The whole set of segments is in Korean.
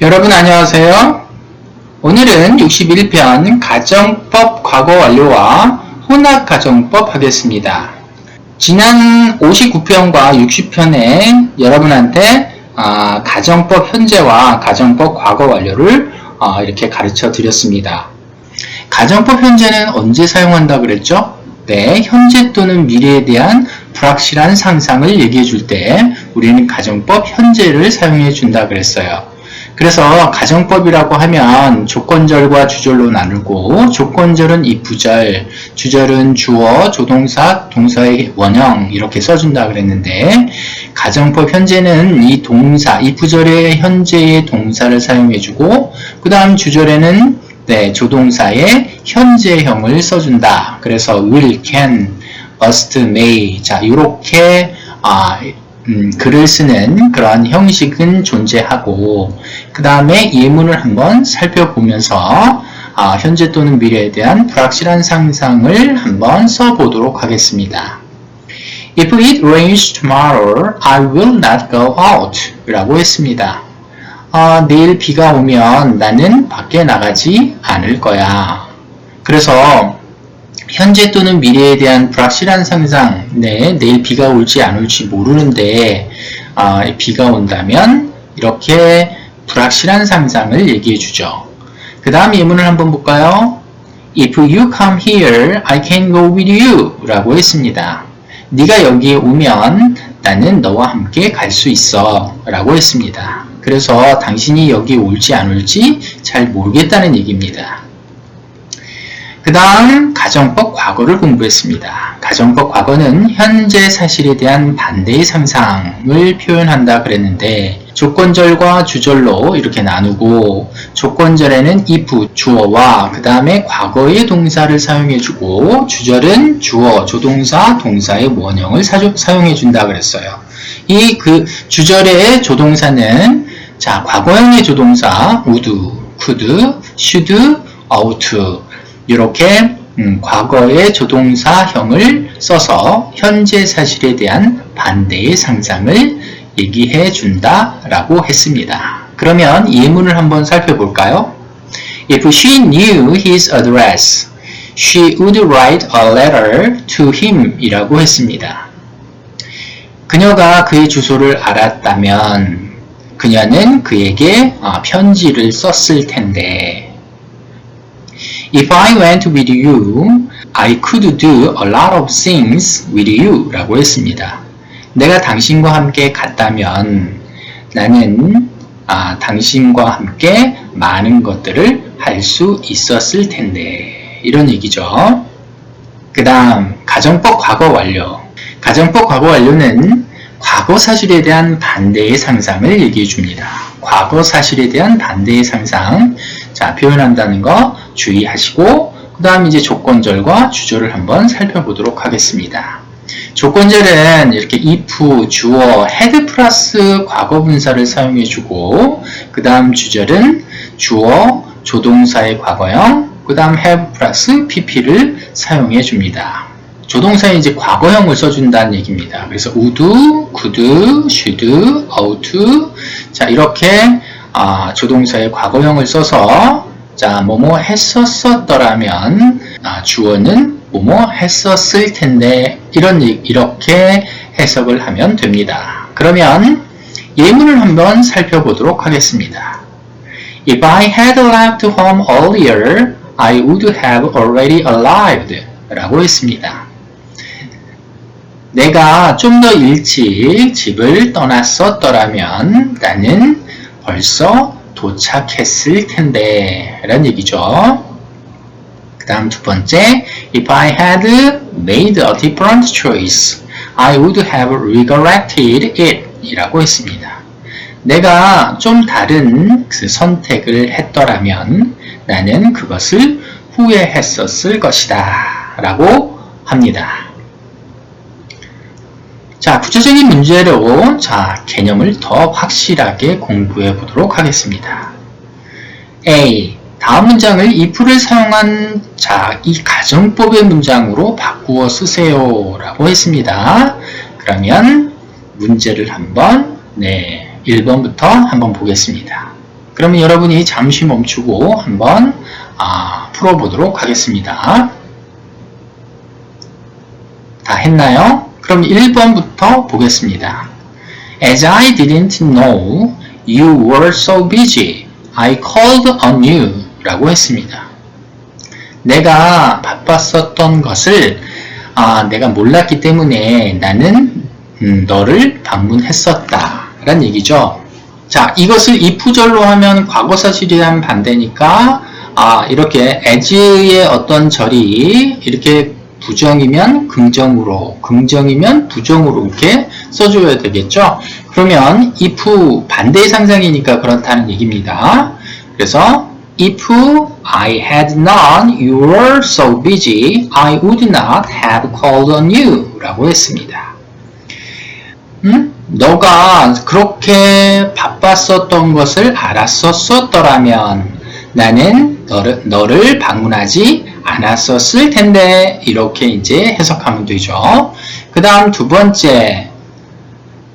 여러분 안녕하세요. 오늘은 61편 가정법 과거 완료와 혼합 가정법 하겠습니다. 지난 59편과 60편에 여러분한테 아, 가정법 현재와 가정법 과거 완료를 아, 이렇게 가르쳐 드렸습니다. 가정법 현재는 언제 사용한다 그랬죠? 네, 현재 또는 미래에 대한 불확실한 상상을 얘기해 줄 때 우리는 가정법 현재를 사용해 준다 그랬어요. 그래서 가정법이라고 하면 조건절과 주절로 나누고 조건절은 이 부절, 주절은 주어, 조동사, 동사의 원형 이렇게 써준다 그랬는데 가정법 현재는 이 동사, 이 부절의 현재의 동사를 사용해주고 그 다음 주절에는 네, 조동사의 현재형을 써준다. 그래서 will, can, must, may 자 이렇게 아, 음, 글을 쓰는 그러한 형식은 존재하고 그 다음에 예문을 한번 살펴보면서 아, 현재 또는 미래에 대한 불확실한 상상을 한번 써보도록 하겠습니다. If it rains tomorrow, I will not go out 라고 했습니다. 아, 내일 비가 오면 나는 밖에 나가지 않을 거야. 그래서 현재 또는 미래에 대한 불확실한 상상, 네, 내일 비가 올지 안 올지 모르는데, 아, 비가 온다면, 이렇게 불확실한 상상을 얘기해 주죠. 그 다음 예문을 한번 볼까요? If you come here, I can go with you 라고 했습니다. 네가 여기에 오면 나는 너와 함께 갈 수 있어 라고 했습니다. 그래서 당신이 여기 올지 안 올지 잘 모르겠다는 얘기입니다. 그 다음 가정법 과거를 공부했습니다. 가정법 과거는 현재 사실에 대한 반대의 상상을 표현한다 그랬는데 조건절과 주절로 이렇게 나누고 조건절에는 if 주어와 그 다음에 과거의 동사를 사용해주고 주절은 주어, 조동사, 동사의 원형을 사용해준다 그랬어요. 이 그 주절의 조동사는 자 과거형의 조동사 would, could, should, ought 이렇게 음, 과거의 조동사형을 써서 현재 사실에 대한 반대의 상상을 얘기해 준다라고 했습니다. 그러면 예문을 한번 살펴볼까요? If she knew his address, she would write a letter to him 이라고 했습니다. 그녀가 그의 주소를 알았다면 그녀는 그에게 어, 편지를 썼을 텐데 If I went with you, I could do a lot of things with you 라고 했습니다. 내가 당신과 함께 갔다면 나는 아, 당신과 함께 많은 것들을 할 수 있었을 텐데 이런 얘기죠. 그 다음 가정법 과거 완료 가정법 과거 완료는 과거 사실에 대한 반대의 상상을 얘기해 줍니다. 과거 사실에 대한 반대의 상상 자 표현한다는 거 주의하시고 그 다음 이제 조건절과 주절을 한번 살펴보도록 하겠습니다. 조건절은 이렇게 if, 주어, had 플러스 과거 분사를 사용해 주고 그 다음 주절은 주어, 조동사의 과거형, 그 다음 have 플러스 pp를 사용해 줍니다. 조동사에 이제 과거형을 써준다는 얘기입니다. 그래서 would, could, should, ought 자 이렇게 아, 조동사의 과거형을 써서 자, 뭐뭐 했었었더라면 아, 주어는 뭐뭐 했었을 텐데 이런 이렇게 해석을 하면 됩니다. 그러면 예문을 한번 살펴보도록 하겠습니다. If I had left home earlier, I would have already arrived 라고 했습니다. 내가 좀 더 일찍 집을 떠났었더라면 나는 벌써 도착했을 텐데 라는 얘기죠. 그 다음 두 번째 If I had made a different choice, I would have regretted it 이라고 했습니다. 내가 좀 다른 그 선택을 했더라면 나는 그것을 후회했었을 것이다 라고 합니다. 자, 구체적인 문제로 자, 개념을 더 확실하게 공부해 보도록 하겠습니다. A. 다음 문장을 if를 사용한 자, 이 가정법의 문장으로 바꾸어 쓰세요. 라고 했습니다. 그러면 문제를 한번, 네, 1번부터 한번 보겠습니다. 그러면 여러분이 잠시 멈추고 한번 아, 풀어보도록 하겠습니다. 다 했나요? 그럼 1번부터 보겠습니다. As I didn't know you were so busy, I called on you 라고 했습니다. 내가 바빴었던 것을 아, 내가 몰랐기 때문에 나는 음, 너를 방문했었다 라는 얘기죠. 자, 이것을 if절로 하면 과거사실에 대한 반대니까 아, 이렇게 as의 어떤 절이 이렇게 부정이면 긍정으로, 긍정이면 부정으로 이렇게 써줘야 되겠죠. 그러면 if 반대의 상상이니까 그렇다는 얘기입니다. 그래서 if I had known you were so busy, I would not have called on you 라고 했습니다. 음? 너가 그렇게 바빴었던 것을 알았었더라면 나는 너를, 너를 방문하지 않았었을 텐데 이렇게 이제 해석하면 되죠. 그 다음 두 번째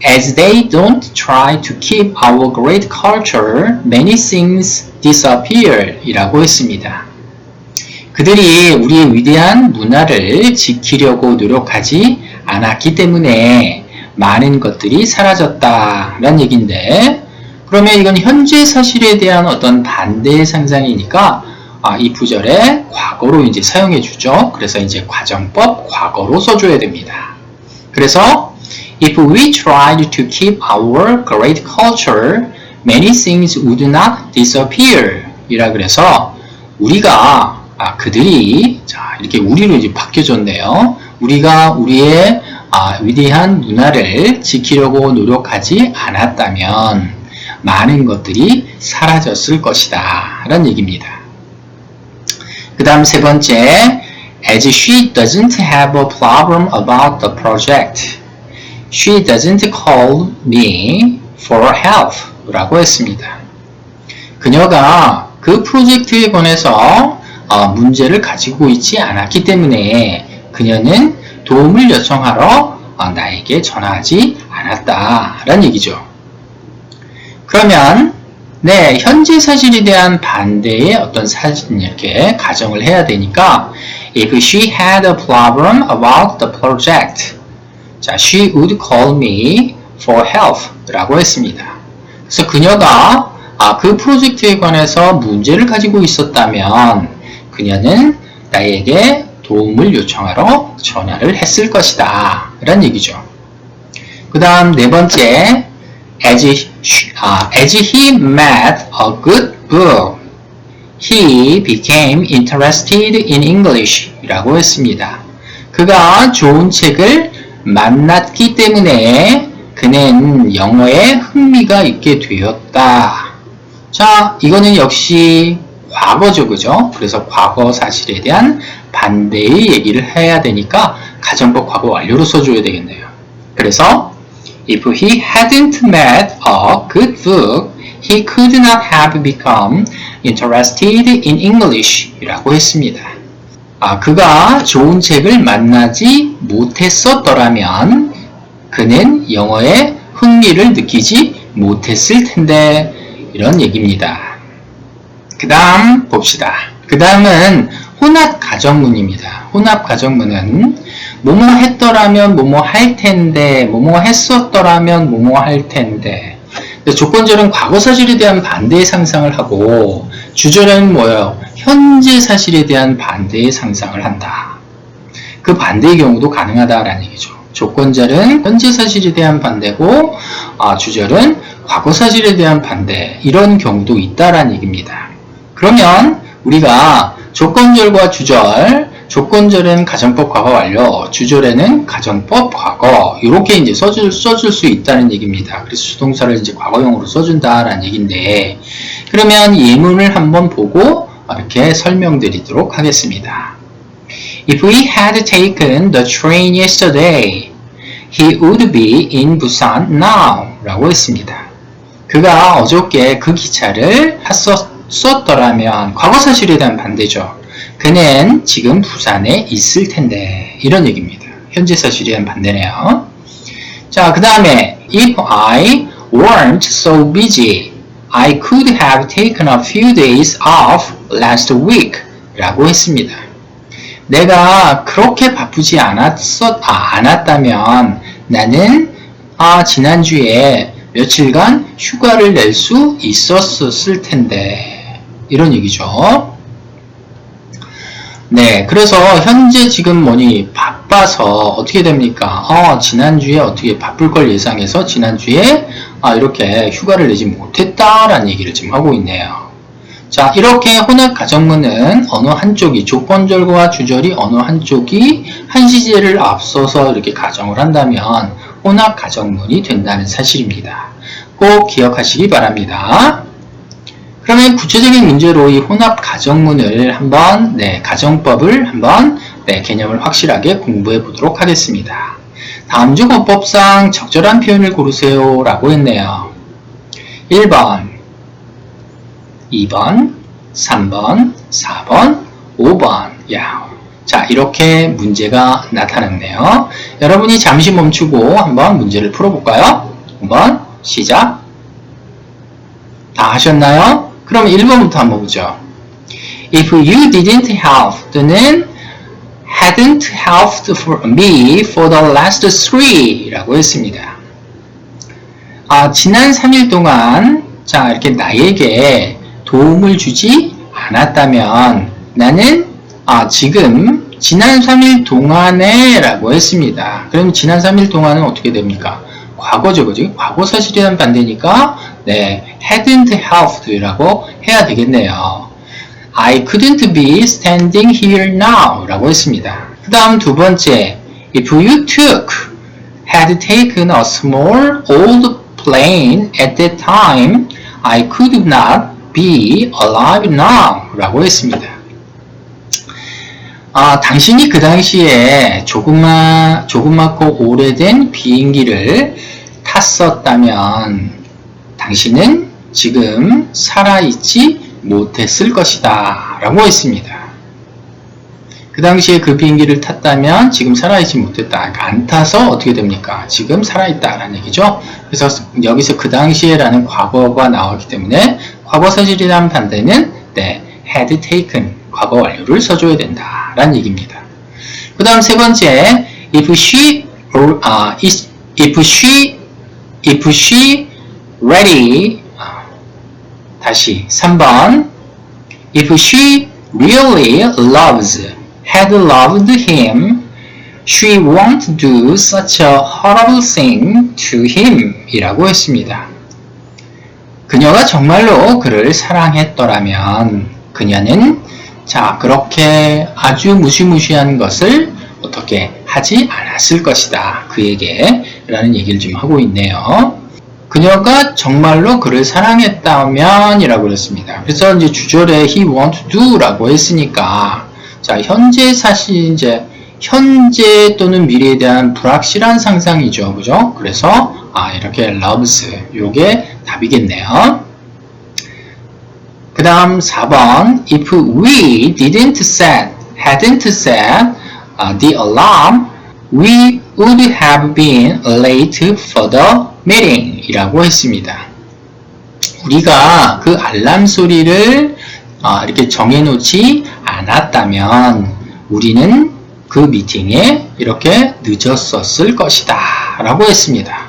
As they don't try to keep our great culture, many things disappear 이라고 했습니다. 그들이 우리의 위대한 문화를 지키려고 노력하지 않았기 때문에 많은 것들이 사라졌다라는 얘기인데 그러면 이건 현재 사실에 대한 어떤 반대의 상상이니까 아, 이 부절에 과거로 이제 사용해 주죠. 그래서 이제 과정법 과거로 써줘야 됩니다. 그래서 if we tried to keep our great culture, many things would not disappear. 이라 그래서 우리가 아, 그들이 자 이렇게 우리로 이제 바뀌어졌네요. 우리가 우리의 아, 위대한 문화를 지키려고 노력하지 않았다면 많은 것들이 사라졌을 것이다. 라는 얘기입니다. 그 다음 세 번째, as she doesn't have a problem about the project, she doesn't call me for help 라고 했습니다. 그녀가 그 프로젝트에 관해서 어, 문제를 가지고 있지 않았기 때문에 그녀는 도움을 요청하러 어, 나에게 전화하지 않았다라는 얘기죠. 그러면 네, 현재 사실에 대한 반대의 어떤 사진 이렇게 가정을 해야 되니까 if she had a problem about the project 자, she would call me for help 라고 했습니다. 그래서 그녀가 아, 그 프로젝트에 관해서 문제를 가지고 있었다면 그녀는 나에게 도움을 요청하러 전화를 했을 것이다. 라는 얘기죠. 그 다음 네 번째, as, uh, as he met a good book, he became interested in English 이라고 했습니다. 그가 좋은 책을 만났기 때문에 그는 영어에 흥미가 있게 되었다. 자, 이거는 역시 과거죠, 그죠? 그래서 과거 사실에 대한 반대의 얘기를 해야 되니까 가정법 과거 완료로 써줘야 되겠네요. 그래서 if he hadn't met a good book, he could not have become interested in English 이라고 했습니다. 아, 그가 좋은 책을 만나지 못했었더라면 그는 영어에 흥미를 느끼지 못했을 텐데 이런 얘기입니다. 그 다음 봅시다. 그 다음은 혼합 가정문입니다. 혼합 가정문은 뭐뭐 했더라면 뭐뭐 할 텐데 뭐뭐 했었더라면 뭐뭐 할 텐데 조건절은 과거 사실에 대한 반대의 상상을 하고 주절은 뭐예요? 현재 사실에 대한 반대의 상상을 한다. 그 반대의 경우도 가능하다라는 얘기죠. 조건절은 현재 사실에 대한 반대고 아, 주절은 과거 사실에 대한 반대 이런 경우도 있다라는 얘기입니다. 그러면 우리가 조건절과 주절, 조건절은 가정법 과거 완료, 주절에는 가정법 과거 이렇게 이제 써줄, 써줄 수 있다는 얘기입니다. 그래서 수동사를 이제 과거형으로 써준다라는 얘기인데 그러면 예문을 한번 보고 이렇게 설명드리도록 하겠습니다. If we had taken the train yesterday, he would be in Busan now 라고 했습니다. 그가 어저께 그 기차를 탔었 더라면 과거 사실에 대한 반대죠. 그는 지금 부산에 있을 텐데 이런 얘기입니다. 현재 사실에 대한 반대네요. 자, 그 다음에 if I weren't so busy, I could have taken a few days off last week 라고 했습니다. 내가 그렇게 바쁘지 않았어, 아, 않았다면 나는 아, 지난주에 며칠간 휴가를 낼 수 있었을 텐데 이런 얘기죠. 네, 그래서 현재 지금 뭐니 바빠서 어떻게 됩니까? 어, 지난주에 어떻게 바쁠 걸 예상해서 지난주에 아, 이렇게 휴가를 내지 못했다라는 얘기를 지금 하고 있네요. 자, 이렇게 혼합 가정문은 어느 한쪽이 조건절과 주절이 어느 한쪽이 한 시제를 앞서서 이렇게 가정을 한다면 혼합 가정문이 된다는 사실입니다. 꼭 기억하시기 바랍니다. 그러면 구체적인 문제로 이 혼합 가정문을 한번 네, 가정법을 한번 네, 개념을 확실하게 공부해 보도록 하겠습니다. 다음 중 어법상 적절한 표현을 고르세요 라고 했네요. 1번 2번 3번 4번 5번 야. 자 이렇게 문제가 나타났네요. 여러분이 잠시 멈추고 한번 문제를 풀어볼까요? 한번 시작 다 하셨나요? 그럼 1번부터 한번 보죠. If you didn't help 또는 hadn't helped for me for the last three 라고 했습니다. 아, 지난 3일 동안 자 이렇게 나에게 도움을 주지 않았다면 나는 아, 지금 지난 3일 동안에 라고 했습니다. 그럼 지난 3일 동안은 어떻게 됩니까? 과거죠, 그죠? 과거 사실이란 반대니까 네, hadn't helped 라고 해야 되겠네요. I couldn't be standing here now 라고 했습니다. 그 다음 두 번째, if you took, had taken a small old plane at that time, I could not be alive now 라고 했습니다. 아, 당신이 그 당시에 조그마, 조그맣고 오래된 비행기를 탔었다면 당신은 지금 살아있지 못했을 것이다 라고 했습니다. 그 당시에 그 비행기를 탔다면 지금 살아있지 못했다. 그러니까 안 타서 어떻게 됩니까? 지금 살아있다 라는 얘기죠. 그래서 여기서 그 당시에 라는 과거가 나왔기 때문에 과거 사실이란 반대는 네, had taken 과거 완료를 써줘야 된다 라는 얘기입니다. 그 다음 세 번째 if she or, uh, is, if she if she ready 다시 3번 if she really loves had loved him she won't do such a horrible thing to him 이라고 했습니다. 그녀가 정말로 그를 사랑했더라면 그녀는 자 그렇게 아주 무시무시한 것을 어떻게 하지 않았을 것이다 그에게 라는 얘기를 지금 하고 있네요. 그녀가 정말로 그를 사랑했다면 이라고 그랬습니다. 그래서 이제 주절에 he want to do라고 했으니까 자 현재 사실 이제 현재 또는 미래에 대한 불확실한 상상이죠. 그죠? 그래서 아 이렇게 loves 요게 답이겠네요. 그 다음 4번 if we didn't set hadn't set uh, the alarm we would have been late for the meeting 이라고 했습니다. 우리가 그 알람 소리를 어, 이렇게 정해놓지 않았다면 우리는 그 미팅에 이렇게 늦었었을 것이다 라고 했습니다.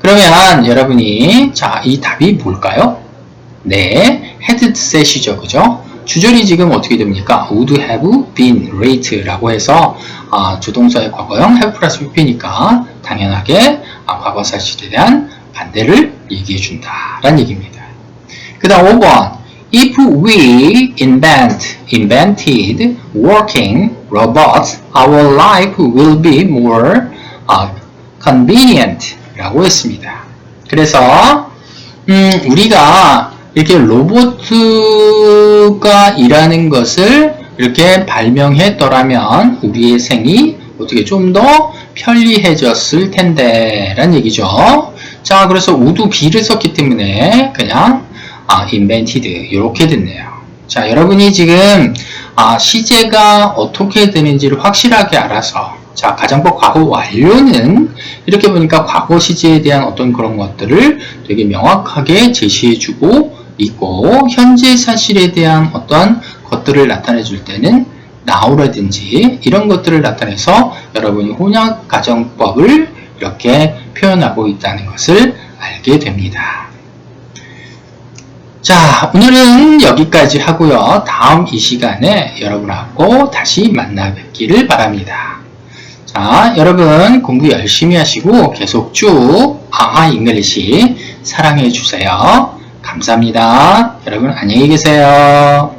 그러면 여러분이 자 이 답이 뭘까요? 네, 헤드셋이죠, 그죠? 주절이 지금 어떻게 됩니까? would have been late 라고 해서 아, 주동사의 과거형 have 플러스 pp니까 당연하게 아, 과거 사실에 대한 반대를 얘기해 준다라는 얘기입니다. 그 다음 5번 If we invent, invented working robots, our life will be more uh, convenient 라고 했습니다. 그래서 음, 우리가 이렇게 로봇가 일하는 것을 이렇게 발명했더라면 우리의 생이 어떻게 좀 더 편리해졌을 텐데 라는 얘기죠. 자 그래서 우두 B를 썼기 때문에 그냥 아, invented 이렇게 됐네요. 자 여러분이 지금 아, 시제가 어떻게 되는지를 확실하게 알아서 자, 가정법 과거 완료는 이렇게 보니까 과거 시제에 대한 어떤 그런 것들을 되게 명확하게 제시해주고 있고 현재 사실에 대한 어떠한 것들을 나타내 줄 때는 now라든지 이런 것들을 나타내서 여러분이 혼약 가정법을 이렇게 표현하고 있다는 것을 알게 됩니다. 자, 오늘은 여기까지 하고요. 다음 이 시간에 여러분하고 다시 만나 뵙기를 바랍니다. 자, 여러분 공부 열심히 하시고 계속 쭉 아하 잉글리시 사랑해 주세요. 감사합니다. 여러분 안녕히 계세요.